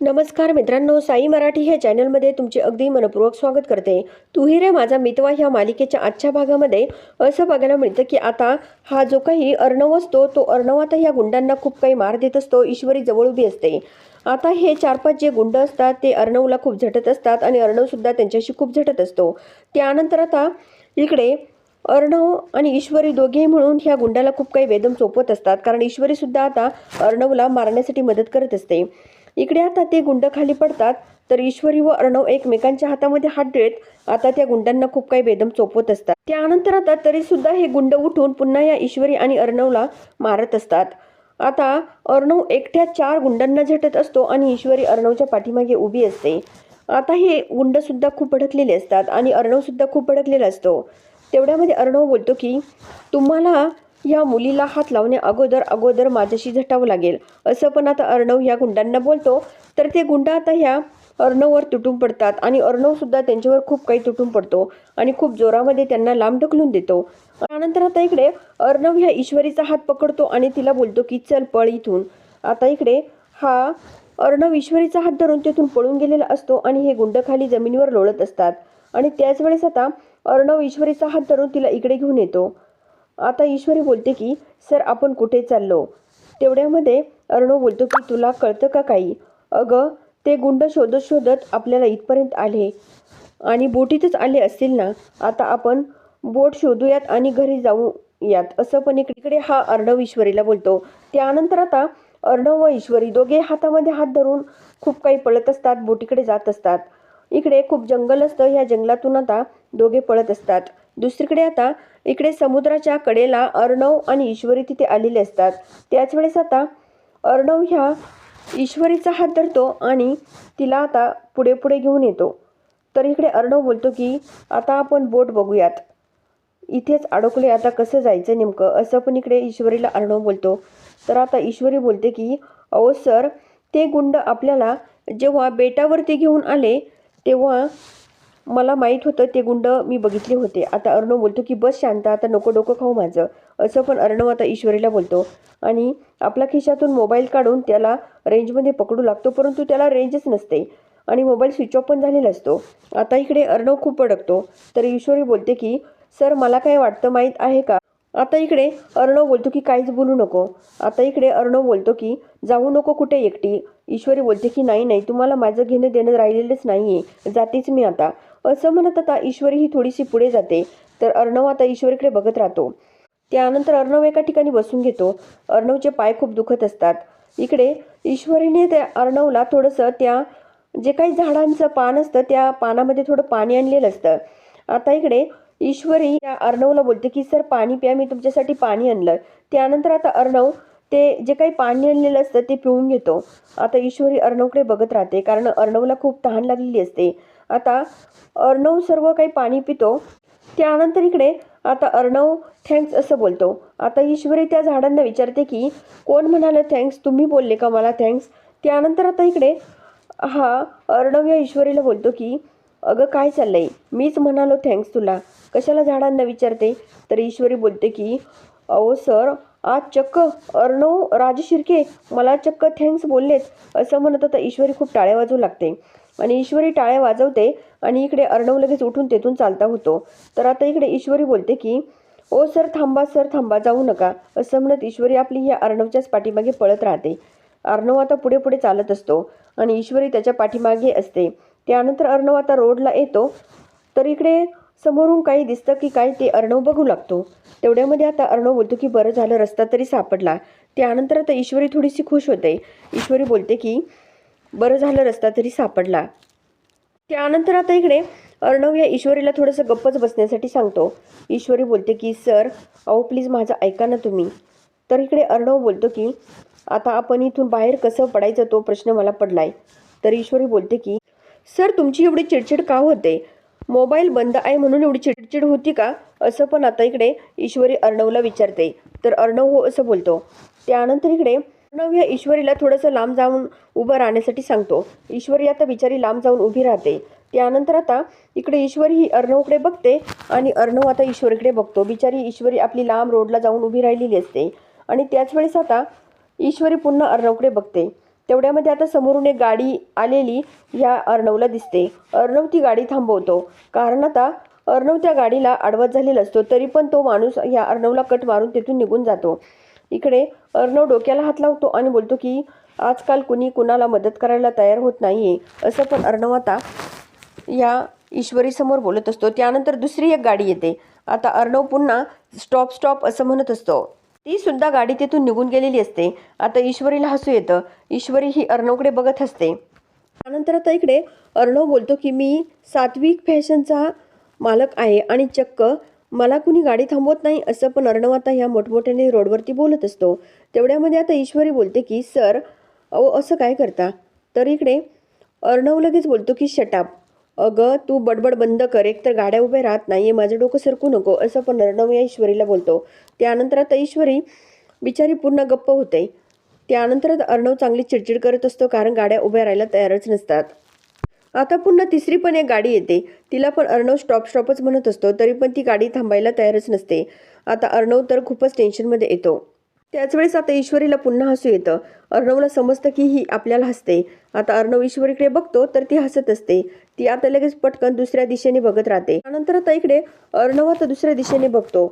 नमस्कार मित्रांनो साई मराठी ह्या चॅनलमध्ये तुमचे अगदी मनपूर्वक स्वागत करते. तुही रे माझा मितवा ह्या मालिकेच्या आजच्या भागामध्ये असं बघायला मिळतं की आता हा जो काही अर्णव असतो तो अर्णव आता ह्या गुंडांना खूप काही मार देत असतो ईश्वरी जवळ उभी असते. आता हे चार पाच जे गुंड असतात ते अर्णवला खूप झटत असतात आणि अर्णवसुद्धा त्यांच्याशी खूप झटत असतो. त्यानंतर आता इकडे अर्णव आणि ईश्वरी दोघेही म्हणून ह्या गुंडाला खूप काही वेदम सोपवत असतात. कारण ईश्वरीसुद्धा आता अर्णवला मारण्यासाठी मदत करत असते. इकडे आता ते गुंड खाली पडतात तर ईश्वरी व अर्णव एकमेकांच्या हातामध्ये हात देत आता त्या गुंडांना खूप काही बेदम चोपवत असतात. त्यानंतर आता तरी सुद्धा हे गुंड उठून पुन्हा या ईश्वरी आणि अर्णवला मारत असतात. आता अर्णव एकट्या चार गुंडांना झटत असतो आणि ईश्वरी अर्णवच्या पाठीमागे उभी असते. आता हे गुंड सुद्धा खूप भडकलेले असतात आणि अर्णव सुद्धा खूप भडकलेला असतो. तेवढ्यामध्ये अर्णव बोलतो की तुम्हाला या मुलीला हात लावण्या अगोदर अगोदर माझ्याशी झटावं लागेल. असं पण आता अर्णव ह्या गुंडांना बोलतो. तर ते गुंड आता ह्या अर्णववर तुटून पडतात आणि अर्णवसुद्धा त्यांच्यावर खूप काही तुटून पडतो आणि खूप जोरामध्ये त्यांना लांब ढकलून देतो. त्यानंतर आता इकडे अर्णव ह्या ईश्वरीचा हात पकडतो आणि तिला बोलतो की चल पळ इथून. आता इकडे हा अर्णव ईश्वरीचा हात धरून तेथून पळून गेलेला असतो आणि हे गुंड खाली जमिनीवर लोळत असतात. आणि त्याच वेळेस आता अर्णव ईश्वरीचा हात धरून तिला इकडे घेऊन येतो. आता ईश्वरी बोलते की सर आपण कुठे चाललो? तेवढ्यामध्ये अर्णव बोलतो की तुला कळतं का काही? अगं ते गुंड शोधत शोधत आपल्याला इथपर्यंत आले. आणि बोटीतच आले असतील ना आता आपण बोट शोधूयात आणि घरी जाऊयात. असं पण इकडे हा अर्णव ईश्वरीला बोलतो. त्यानंतर आता अर्णव व ईश्वरी दोघे हातामध्ये हात धरून खूप काही पळत असतात बोटीकडे जात असतात. इकडे खूप जंगल असतं ह्या जंगलातून आता दोघे पळत असतात. दुसरीकडे आता इकडे समुद्राच्या कडेला अर्णव आणि ईश्वरी तिथे आलेले असतात. त्याच वेळेस आता अर्णव ह्या ईश्वरीचा हात धरतो आणि तिला आता पुढे पुढे घेऊन येतो. तर इकडे अर्णव बोलतो की आता आपण बोट बघूयात. इथेच अडकले आता कसं जायचं नेमकं? असं पण इकडे ईश्वरीला अर्णव बोलतो. तर आता ईश्वरी बोलते की अहो सर ते गुंड आपल्याला जेव्हा बेटावरती घेऊन आले तेव्हा मला माहीत होतं ते गुंड मी बघितले होते. आता अर्णव बोलतो की बस शांत आता नको डोकं खाऊ माझं. असं पण अर्णव आता ईश्वरीला बोलतो. आणि आपल्या खिशातून मोबाईल काढून त्याला रेंजमध्ये पकडू लागतो परंतु त्याला रेंजच नसते. आणि मोबाईल स्विच ऑफ पण झालेला असतो. आता इकडे अर्णव खूप अडकतो तर ईश्वरी बोलते की सर मला काय वाटतं माहीत आहे का? आता इकडे अर्णव बोलतो की काहीच बोलू नको. आता इकडे अर्णव बोलतो की जाऊ नको कुठे एकटी. ईश्वरी बोलते की नाही नाही तुम्हाला माझं घेणं देणं राहिलेलंच नाही आहे जातेच मी आता. असं म्हणत आता ईश्वरी ही थोडीशी पुढे जाते. तर अर्णव आता ईश्वरीकडे बघत राहतो. त्यानंतर अर्णव एका ठिकाणी बसून घेतो. अर्णवचे पाय खूप दुखत असतात. इकडे ईश्वरीने त्या अर्णवला थोडंसं त्या जे काही झाडांचं पान असतं त्या पानामध्ये थोडं पाणी आणलेलं असतं. आता इकडे ईश्वरी या अर्णवला बोलते की सर पाणी प्या मी तुमच्यासाठी पाणी आणलं. त्यानंतर आता अर्णव ते जे काही पाणी आणलेलं असतं ते पिऊन घेतो. आता ईश्वरी अर्णवकडे बघत राहते कारण अर्णवला खूप तहान लागलेली असते. आता अर्णव सर्व काही पाणी पितो. त्यानंतर इकडे आता अर्णव थँक्स असं बोलतो. आता ईश्वरी त्या झाडांना विचारते की कोण म्हणालं थँक्स तुम्ही बोलले का मला थँक्स त्यानंतर आता इकडे हा अर्णव या ईश्वरीला बोलतो की अगं काय चाललंय? मीच म्हणालो थँक्स तुला. कशाला झाडांना विचारते? तर ईश्वरी बोलते की अहो सर आज चक्क अर्णव राज शिर्के मला चक्क थँक्स बोललेत असं म्हणत आता ईश्वरी खूप टाळ्या वाजू लागते. आणि ईश्वरी टाळ्या वाजवते आणि इकडे अर्णव लगेच उठून तेथून चालता होतो. तर आता इकडे ईश्वरी बोलते की ओ सर थांबा सर थांबा जाऊ नका. असं म्हणत ईश्वरी आपली ह्या अर्णवच्याच पाठीमागे पळत राहते. अर्णव आता पुढे पुढे चालत असतो आणि ईश्वरी त्याच्या पाठीमागे असते. त्यानंतर अर्णव आता रोडला येतो. तर इकडे समोरून काही दिसतं की काय ते अर्णव बघू लागतो. तेवढ्यामध्ये आता अर्णव बोलतो की बरं झालं रस्ता तरी सापडला. त्यानंतर आता ईश्वरी थोडीशी खुश होते. ईश्वरी बोलते की बरं झालं रस्ता तरी सापडला. त्यानंतर आता इकडे अर्णव या ईश्वरीला थोडंसं गप्पच बसण्यासाठी सांगतो. ईश्वरी बोलते की सर अहो प्लीज माझं ऐका ना तुम्ही. तर इकडे अर्णव बोलतो की आता आपण इथून बाहेर कसं पडायचं तो प्रश्न मला पडलाय. तर ईश्वरी बोलते की सर तुमची एवढी चिडचिड का होते? मोबाईल बंद आहे म्हणून एवढी चिडचिड होती का? असं पण आता इकडे ईश्वरी अर्णवला विचारते. तर अर्णव हो असं बोलतो. त्यानंतर इकडे अर्णव या ईश्वरीला थोडंसं लांब जाऊन उभं राहण्यासाठी सांगतो. ईश्वरी आता बिचारी लांब जाऊन उभी राहते. त्यानंतर आता इकडे ईश्वरी ही अर्णवकडे बघते आणि अर्णव आता ईश्वरीकडे बघतो. बिचारी ईश्वरी आपली लांब रोडला जाऊन उभी राहिलेली असते आणि त्याच वेळेस आता ईश्वरी पुन्हा अर्णवकडे बघते. तेवढ्यामध्ये आता समोरून एक गाडी आलेली या अर्णवला दिसते. अर्णव ती गाडी थांबवतो. कारण आता अर्णव त्या गाडीला आडवत झालेला असतो. तरी पण तो माणूस या अर्णवला कट मारून तिथून निघून जातो. इकडे अर्णव डोक्याला हात लावतो आणि बोलतो की आजकाल कुणी कुणाला मदत करायला तयार होत नाही असं पण अर्णव आता या ईश्वरीसमोर बोलत असतो. त्यानंतर दुसरी एक गाडी येते. आता अर्णव पुन्हा स्टॉप स्टॉप असं म्हणत असतो. ती सुद्धा गाडी तिथून निघून गेलेली असते. आता ईश्वरीला हसू येतं. ईश्वरी ही अर्णवकडे बघत असते त्यानंतर आता इकडे अर्णव बोलतो की मी सात्विक फॅशनचा मालक आहे आणि चक्क मला कुणी गाडी थांबवत नाही असं पण अर्णव आता ह्या मोठमोठ्याने रोडवरती बोलत असतो. तेवढ्यामध्ये आता ईश्वरी बोलते की सर अहो असं काय करता? तर इकडे अर्णव लगेच बोलतो की शटाप अगं तू बडबड बंद कर. एक तर गाड्या उभ्या राहत नाही माझं डोकं सरकू नको. असं पण अर्णव या ईश्वरीला बोलतो. त्यानंतर आता ईश्वरी बिचारी पूर्ण गप्प होते. त्यानंतर अर्णव चांगली चिडचिड करत असतो कारण गाड्या उभ्या राहायला तयारच नसतात. आता पुन्हा तिसरी पण एक गाडी येते. तिला पण अर्णव स्टॉप स्टॉपच म्हणत असतो तरी पण ती गाडी थांबायला तयारच नसते. आता अर्णव तर खूपच टेन्शनमध्ये येतो. त्याच वेळेस आता ईश्वरीला पुन्हा हसू येतं. अर्णवला समजतं की ही आपल्याला हसते. आता अर्णव ईश्वरीकडे बघतो तर ती हसत असते. ती आता लगेच पटकन दुसऱ्या दिशेने बघत राहते. त्यानंतर आता इकडे अर्णव आता दुसऱ्या दिशेने बघतो.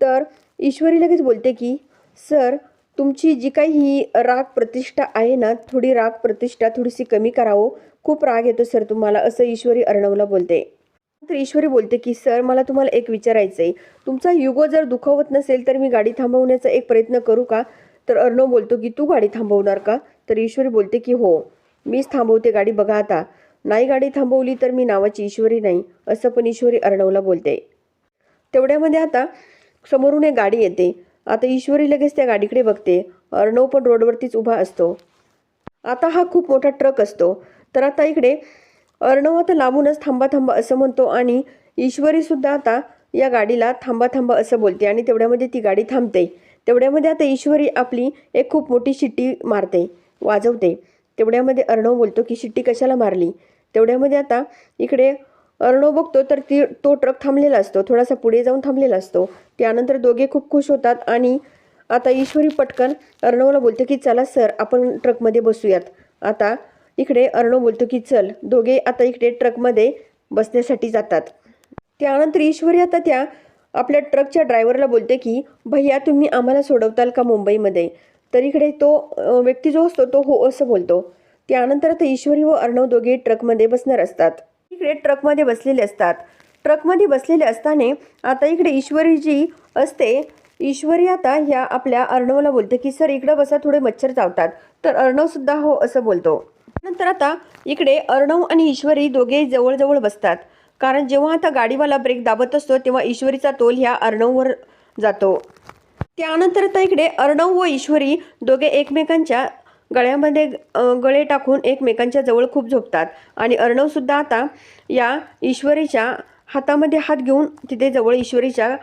तर ईश्वरी लगेच बोलते की सर तुमची जी काही ही राग प्रतिष्ठा आहे ना थोडी राग प्रतिष्ठा थोडीशी कमी करावं. खूप राग येतो सर तुम्हाला असं ईश्वरी अर्णवला बोलते. तर ईश्वरी बोलते की सर मला तुम्हाला एक विचारायचं आहे तुमचा युगो जर दुखवत नसेल तर मी गाडी थांबवण्याचा एक प्रयत्न करू का? तर अर्णव बोलतो की तू गाडी थांबवणार का? तर ईश्वरी बोलते की हो मीच थांबवते गाडी बघा आता. नाही गाडी थांबवली तर मी नावाची ईश्वरी नाही असं पण ईश्वरी अर्णवला बोलते. तेवढ्यामध्ये आता समोरून एक गाडी येते. आता ईश्वरी लगेच त्या गाडीकडे बघते. अर्णव पण रोडवरतीच उभा असतो. आता हा खूप मोठा ट्रक असतो. तर आता इकडे अर्णव आता लांबूनच थांबा थांबा असं म्हणतो आणि ईश्वरीसुद्धा आता या गाडीला थांबा थांबा असं बोलते आणि तेवढ्यामध्ये ती गाडी थांबते. तेवढ्यामध्ये आता ईश्वरी आपली एक खूप मोठी शिट्टी मारते वाजवते. तेवढ्यामध्ये अर्णव बोलतो की शिट्टी कशाला मारली? तेवढ्यामध्ये आता इकडे अर्णव बघतो तर ती तो ट्रक थांबलेला असतो थोडासा पुढे जाऊन थांबलेला असतो. त्यानंतर दोघे खूप खुश होतात आणि आता ईश्वरी पटकन अर्णवला बोलते की चला सर आपण ट्रकमध्ये बसूयात. आता इकडे अर्णव बोलतो की चल दोघे आता इकडे ट्रकमध्ये बसण्यासाठी जातात. त्यानंतर ईश्वरी आता त्या आपल्या ट्रकच्या ड्रायव्हरला बोलते की भैया तुम्ही आम्हाला सोडवताल का मुंबईमध्ये? तर इकडे तो व्यक्ती जो असतो तो हो असं बोलतो. त्यानंतर आता ईश्वरी व अर्णव दोघे ट्रकमध्ये बसणार असतात. इकडे ट्रकमध्ये बसलेले असतात. ट्रकमध्ये बसलेले असताना आता इकडे ईश्वरी जी असते. ईश्वरी आता ह्या आपल्या अर्णवला बोलते की सर इकडं बसा थोडे मच्छर चावतात. तर अर्णव सुद्धा हो असं बोलतो. नंतर आता इकडे अर्णव आणि ईश्वरी दोघे जवळजवळ बसतात. कारण जेव्हा आता गाडीवाला ब्रेक दाबत असतो तेव्हा ईश्वरीचा तोल ह्या अर्णववर जातो. त्यानंतर आता इकडे अर्णव व ईश्वरी दोघे एकमेकांच्या गळ्यामध्ये गळे टाकून एकमेकांच्या जवळ खूप झोपतात. आणि अर्णवसुद्धा आता या ईश्वरीच्या हातामध्ये हात घेऊन तिथे जवळ ईश्वरीच्या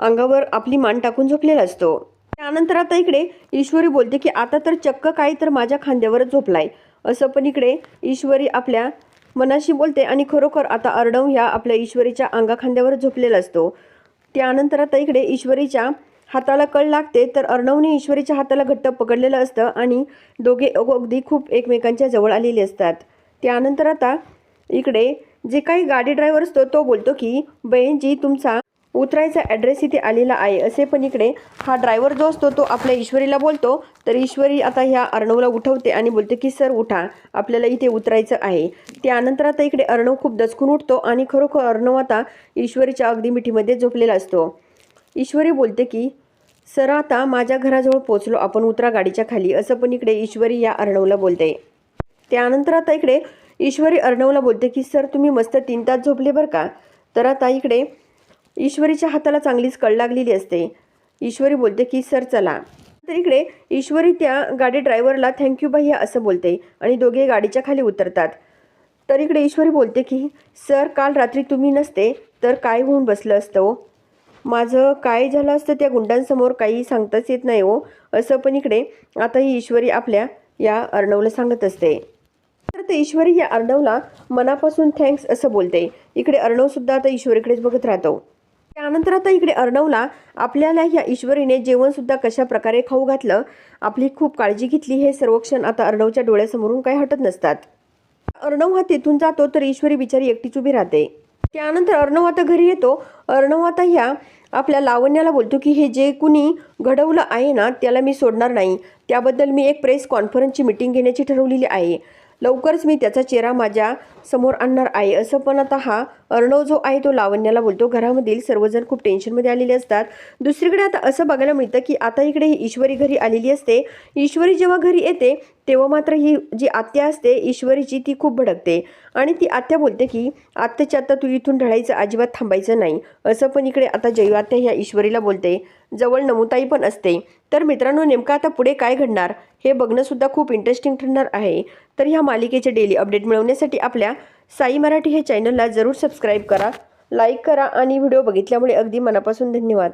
अंगावर आपली मान टाकून झोपलेला असतो. त्यानंतर आता इकडे ईश्वरी बोलते की आता तर चक्क काही तर माझ्या खांद्यावरच झोपलाय. असं पण इकडे ईश्वरी आपल्या मनाशी बोलते आणि खरोखर आता अर्णव ह्या आपल्या ईश्वरीच्या अंगाखांद्यावर झोपलेला असतो. त्यानंतर आता इकडे ईश्वरीच्या हाताला कळ लागते तर अर्णवने ईश्वरीच्या हाताला घट्ट पकडलेलं असतं आणि दोघे अगदी खूप एकमेकांच्या जवळ आलेले असतात. त्यानंतर आता इकडे जे काही गाडी ड्रायव्हर असतो तो बोलतो की बहीणजी तुमचा उतरायचा ॲड्रेस इथे आलेला आहे. असे पण इकडे हा ड्रायव्हर जो असतो तो आपल्या ईश्वरीला बोलतो. तर ईश्वरी आता ह्या अर्णवला उठवते आणि बोलते की सर उठा. आपल्याला इथे उतरायचं आहे. त्यानंतर आता इकडे अर्णव खूप दचकून उठतो आणि खरोखर अर्णव आता ईश्वरीच्या अगदी मिठीमध्ये झोपलेला असतो. ईश्वरी बोलते की सर आता माझ्या घराजवळ पोचलो आपण उतरा गाडीच्या खाली. असं पण इकडे ईश्वरी या अर्णवला बोलते. त्यानंतर आता इकडे ईश्वरी अर्णवला बोलते की सर तुम्ही मस्त तीन तास झोपले बरं का? तर आता इकडे ईश्वरीच्या हाताला चांगलीच कळ लागलेली असते. ईश्वरी बोलते की सर चला. तर इकडे ईश्वरी त्या गाडी ड्रायव्हरला थँक्यू भैया असं बोलते आणि दोघे गाडीच्या खाली उतरतात. तर इकडे ईश्वरी बोलते की सर काल रात्री तुम्ही नसते तर काय होऊन बसलं असतं माझं काय झालं असतं त्या गुंडांसमोर काही सांगताच येत नाही हो असं पण इकडे आता ही ईश्वरी आपल्या या अर्णवला सांगत असते. तर ते ईश्वरी या अर्णवला मनापासून थँक्स असं बोलते. इकडे अर्णवसुद्धा आता ईश्वरीकडेच बघत राहतो. त्यानंतर आता इकडे अर्णवला आपल्याला ह्या ईश्वरीने जेवणसुद्धा कशा प्रकारे खाऊ घातलं आपली खूप काळजी घेतली हे सर्व क्षण आता अर्णवच्या डोळ्यासमोरून काही हटत नसतात. अर्णव हा तिथून जातो तर ईश्वरी बिचारी एकटीच उभी राहते. त्यानंतर अर्णव आता घरी येतो. अर्णव आता ह्या आपल्या लावण्याला बोलतो की हे जे कुणी घडवलं आहे ना त्याला मी सोडणार नाही. त्याबद्दल मी एक प्रेस कॉन्फरन्सची मिटिंग घेण्याची ठरवलेली आहे. लवकरच मी त्याचा चेहरा माझ्यासमोर आणणार आहे. असं पण आता हा अर्णव जो आहे तो लावण्याला बोलतो. घरामधील सर्वजण खूप टेन्शनमध्ये आलेले असतात. दुसरीकडे आता असं बघायला मिळतं की आता इकडे ही ईश्वरी घरी आलेली असते. ईश्वरी जेव्हा घरी येते तेव्हा मात्र ही जी आत्या असते ईश्वरीची ती खूप भडकते. आणि ती आत्या बोलते की आत्याच्या आत्ता तू इथून ढळायचं अजिबात थांबायचं नाही. असं पण इकडे आता जैवात्या आत्या ह्या ईश्वरीला बोलते. जवळ नमुताई पण असते. तर मित्रांनो नेमकं आता पुढे काय घडणार? हे बघणंसुद्धा खूप इंटरेस्टिंग ठरणार आहे. तर ह्या मालिकेचे डेली अपडेट मिळवण्यासाठी आपल्या साई मराठी हे चॅनलला जरूर सबस्क्राईब करा लाईक करा आणि व्हिडिओ बघितल्यामुळे अगदी मनापासून धन्यवाद.